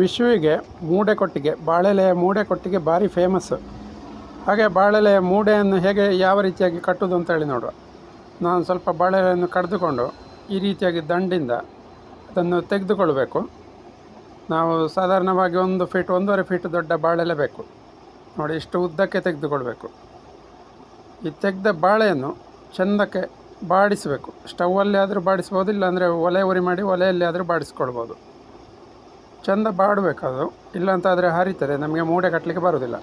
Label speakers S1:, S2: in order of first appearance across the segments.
S1: ವಿಶ್ವಿಗೆ ಮೂಡೆ ಕೊಟ್ಟಿಗೆ, ಬಾಳೆಲೆಯ ಮೂಡೆ ಕೊಟ್ಟಿಗೆ ಭಾರಿ ಫೇಮಸ್ಸು ಹಾಗೆ ಬಾಳೆಲೆಯ ಮೂಡೆಯನ್ನು ಹೇಗೆ ಯಾವ ರೀತಿಯಾಗಿ ಕಟ್ಟೋದು ಅಂತೇಳಿ ನೋಡುವ. ನಾನು ಸ್ವಲ್ಪ ಬಾಳೆಲೆಯನ್ನು ಕಡಿದುಕೊಂಡು ಈ ರೀತಿಯಾಗಿ ದಂಡಿಂದ ಅದನ್ನು ತೆಗೆದುಕೊಳ್ಬೇಕು. ನಾವು ಸಾಧಾರಣವಾಗಿ ಒಂದು ಫೀಟ್ ಒಂದೂವರೆ ಫೀಟ್ ದೊಡ್ಡ ಬಾಳೆಲೆ ಬೇಕು. ನೋಡಿ, ಇಷ್ಟು ಉದ್ದಕ್ಕೆ ತೆಗೆದುಕೊಳ್ಬೇಕು. ಈ ತೆಗೆದ ಬಾಳೆಯನ್ನು ಚೆಂದಕ್ಕೆ ಬಾಡಿಸಬೇಕು. ಸ್ಟವ್ವಲ್ಲಿ ಆದರೂ ಬಾಡಿಸ್ಬೋದು, ಇಲ್ಲಾಂದರೆ ಒಲೆ ಉರಿ ಮಾಡಿ ಒಲೆಯಲ್ಲಿ ಆದರೂ ಬಾಡಿಸ್ಕೊಳ್ಬೋದು. ಚೆಂದ ಬಾಡಬೇಕು ಅದು ಇಲ್ಲಾಂತಾದರೆ ಹರಿತದೆ, ನಮಗೆ ಮೂಡೆ ಕಟ್ಟಲಿಕ್ಕೆ ಬರೋದಿಲ್ಲ.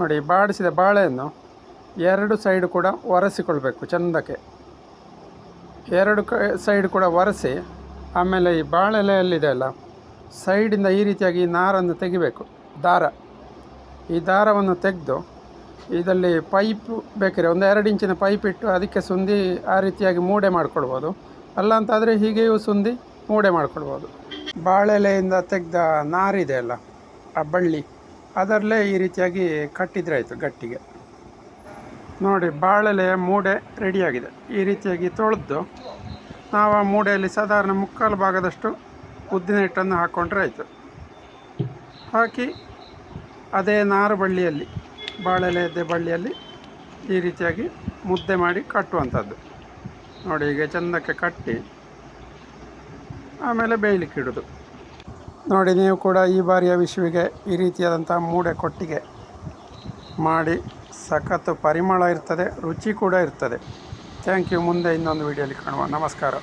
S1: ನೋಡಿ, ಬಾಡಿಸಿದ ಬಾಳೆಯನ್ನು ಎರಡು ಸೈಡ್ ಕೂಡ ಒರೆಸಿಕೊಳ್ಬೇಕು ಚೆಂದಕ್ಕೆ. ಎರಡು ಕ ಸೈಡ್ ಕೂಡ ಒರೆಸಿ, ಆಮೇಲೆ ಈ ಬಾಳೆಲೆಯಲ್ಲಿದೆ ಅಲ್ಲ ಸೈಡಿಂದ ಈ ರೀತಿಯಾಗಿ ಈ ನಾರನ್ನು ತೆಗಿಬೇಕು, ದಾರ. ಈ ದಾರವನ್ನು ತೆಗೆದು, ಇದರಲ್ಲಿ ಪೈಪ್ ಬೇಕಿದ್ರೆ ಒಂದು ಎರಡು ಇಂಚಿನ ಪೈಪ್ ಇಟ್ಟು ಅದಕ್ಕೆ ಸುಂದಿ ಆ ರೀತಿಯಾಗಿ ಮೂಡೆ ಮಾಡ್ಕೊಳ್ಬೋದು. ಅಲ್ಲ ಅಂತಾದರೆ ಹೀಗೆಯೂ ಸುಂದಿ ಮೂಡೆ ಮಾಡ್ಕೊಳ್ಬೋದು. ಬಾಳೆಲೆಯಿಂದ ತೆಗೆದ ನಾರಿದೆ ಅಲ್ಲ, ಆ ಬಳ್ಳಿ, ಅದರಲ್ಲೇ ಈ ರೀತಿಯಾಗಿ ಕಟ್ಟಿದ್ರೆ ಆಯಿತು ಗಟ್ಟಿಗೆ. ನೋಡಿ, ಬಾಳೆಲೆಯ ಮೂಡೆ ರೆಡಿಯಾಗಿದೆ. ಈ ರೀತಿಯಾಗಿ ತೊಳೆದು ನಾವು ಆ ಮೂಡೆಯಲ್ಲಿ ಸಾಧಾರಣ ಮುಕ್ಕಾಲು ಭಾಗದಷ್ಟು ಉದ್ದಿನ ಹಿಟ್ಟನ್ನು ಹಾಕ್ಕೊಂಡ್ರೆ ಆಯಿತು. ಹಾಕಿ ಅದೇ ನಾರು ಬಳ್ಳಿಯಲ್ಲಿ ಬಾಳೆಲೆಯದ್ದೇ ಬಳ್ಳಿಯಲ್ಲಿ ಈ ರೀತಿಯಾಗಿ ಮುದ್ದೆ ಮಾಡಿ ಕಟ್ಟುವಂಥದ್ದು. ನೋಡಿ, ಈಗ ಚಂದಕ್ಕೆ ಕಟ್ಟಿ ಆಮೇಲೆ ಬೇಯಲಿಕ್ಕೆ ಇಡೋದು. ನೋಡಿ, ನೀವು ಕೂಡ ಈ ಬಾರಿಯ ವಿಶ್ವಿಗೆ ಈ ರೀತಿಯಾದಂಥ ಮೂಡೆ ಕೊಟ್ಟಿಗೆ ಮಾಡಿ ಸಖತ್ತು ಪರಿಮಳ ಇರ್ತದೆ, ರುಚಿ ಕೂಡ ಇರ್ತದೆ. ಥ್ಯಾಂಕ್ ಯು ಮುಂದೆ ಇನ್ನೊಂದು ವಿಡಿಯೋಲಿ ಕಾಣುವ. ನಮಸ್ಕಾರ.